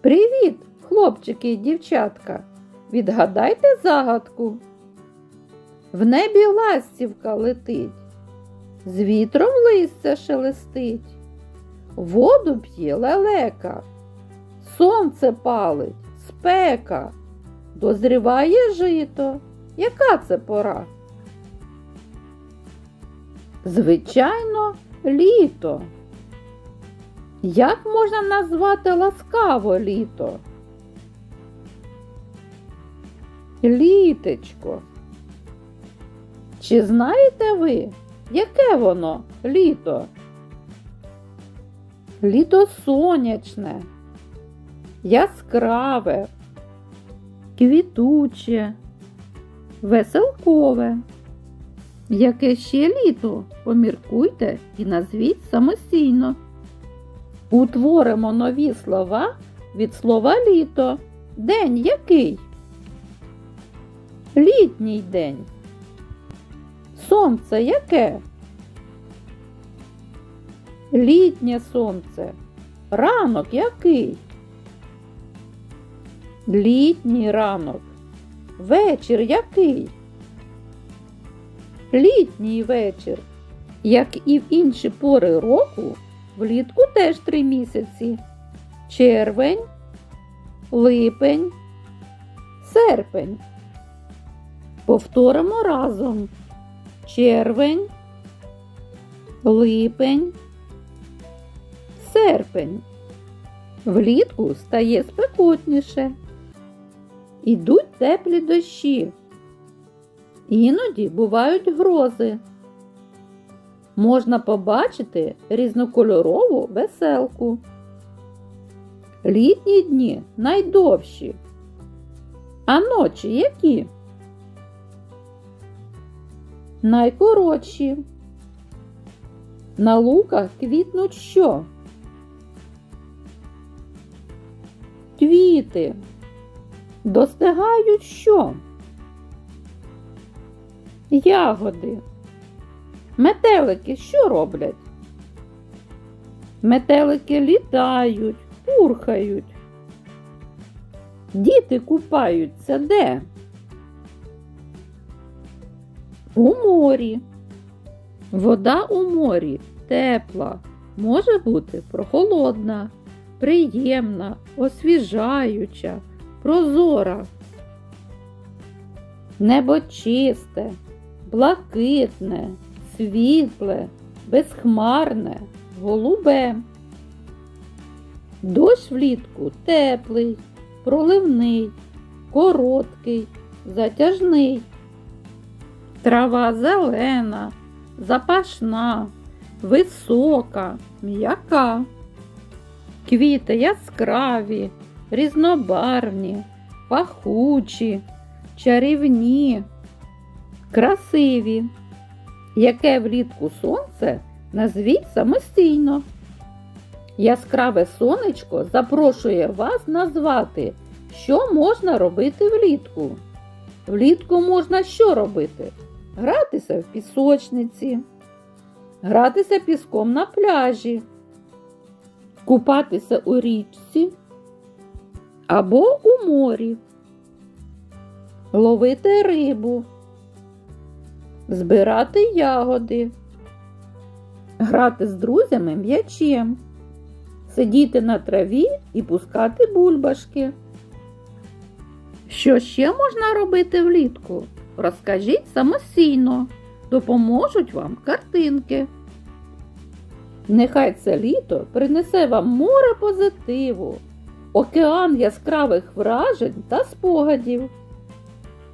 Привіт, хлопчики і дівчатка. Відгадайте загадку. В небі ластівка летить, з вітром листя шелестить, воду п'є лелека, сонце палить, спека, дозріває жито. Яка це пора? Звичайно, літо. Як можна назвати ласкаво літо? Літечко. Чи знаєте ви, яке воно літо? Літо сонячне, яскраве, квітуче, веселкове. Яке ще літо? Поміркуйте і назвіть самостійно. Утворимо нові слова від слова літо. День який? Літній день. Сонце яке? Літнє сонце. Ранок який? Літній ранок. Вечір який? Літній вечір. Як і в інші пори року, влітку теж три місяці. Червень, липень, серпень. Повторимо разом. Червень, липень, серпень. Влітку стає спекотніше. Ідуть теплі дощі. Іноді бувають грози. Можна побачити різнокольорову веселку. Літні дні найдовші. А ночі які? Найкоротші. На луках квітнуть що? Квіти. Достигають що? Ягоди. Метелики що роблять? Метелики літають, пурхають. Діти купаються де? У морі. Вода у морі тепла, може бути прохолодна, приємна, освіжаюча, прозора. Небо чисте, блакитне, світле, безхмарне, голубе. Дощ влітку теплий, проливний, короткий, затяжний. Трава зелена, запашна, висока, м'яка. Квіти яскраві, різнобарвні, пахучі, чарівні, красиві. Яке влітку сонце назвіть самостійно. Яскраве сонечко запрошує вас назвати, що можна робити влітку. Влітку можна що робити? Гратися в пісочниці, гратися піском на пляжі, купатися у річці або у морі, ловити рибу, збирати ягоди, грати з друзями м'ячем, сидіти на траві і пускати бульбашки. Що ще можна робити влітку? Розкажіть самостійно, допоможуть вам картинки. Нехай це літо принесе вам море позитиву, океан яскравих вражень та спогадів.